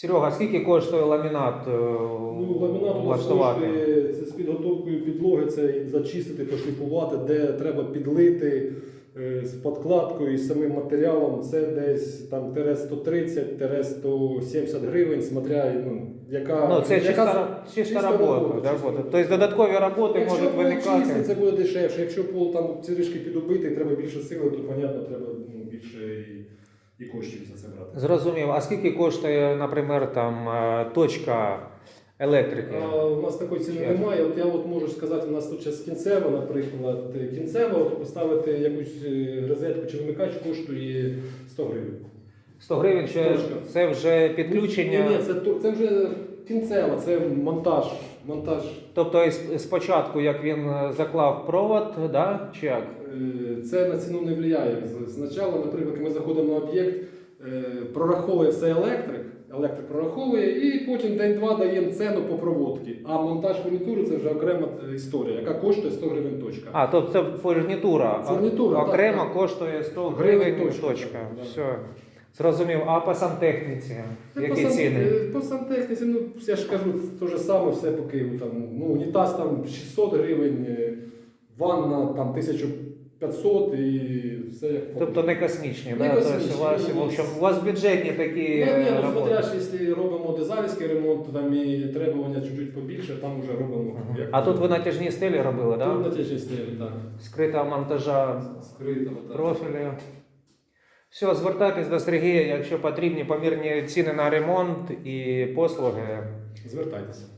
Серега, скільки коштує ламінат е, Ну, ламінат у нас коштує це з підготовкою підлоги, це зачистити, пошліфувати, де треба підлити е, з подкладкою і з самим матеріалом. Це десь там тире 130, тире 170 гривень, смотря ну, яка, Ну, це яка чиста, чиста, чиста робота. робота, чиста. Тобто додаткові роботи Якщо можуть пол чистий, це буде дешевше. Якщо пол там трішки підубитий, треба більше сили, то, понятно, треба ну, більше і, і коштів за це брати. Зрозумів. А скільки коштує, наприклад, там е, точка електрики? А, у нас такої ціни Як? немає. От я от можу сказати, у нас тут зараз кінцева, наприклад, кінцева, от поставити якусь е, розетку чи вимикач коштує 100 гривень. 100 гривень це, Точка. це вже підключення. Ні, ні, це, це вже кінцева, це монтаж. монтаж. Тобто спочатку, як він е, заклав провод, да? чи як? Е, Це на ціну не впливає. Спочатку, наприклад, ми заходимо на об'єкт, е, прораховує все електрик, електрик прораховує, і потім день-два даємо ціну по проводці. А монтаж фурнітури це вже окрема е, історія, яка коштує 100 гривень точка. А, тобто це фурнітура. Фурнітура, так, Окремо так. коштує 100 Гривень гривень точка, точка. да. Все. Зрозумів. А по сантехніці? Е, Які по сан- ціни? е, По сантехніці, ну я ж кажу, те ж саме все по Києву. Там, ну, унітаз там 600 гривень, е, ванна там 1500 і все як по- Тобто не космічні, Не да? космічні, Тобто у вас, ні, в общем, у вас бюджетні такі Ну, ні, е, ну, роботи. смотря, ж, якщо робимо дизайнерський ремонт, то там і требування чуть-чуть побільше, там вже робимо. Ага. як А тут ви натяжні стелі робили, так? на Да? тяжі стелі, так. Скрита монтажа Скрито. так. профілі. Все, звертайтесь до Сергія, якщо потрібні помірні ціни на ремонт і послуги. Звертайтеся.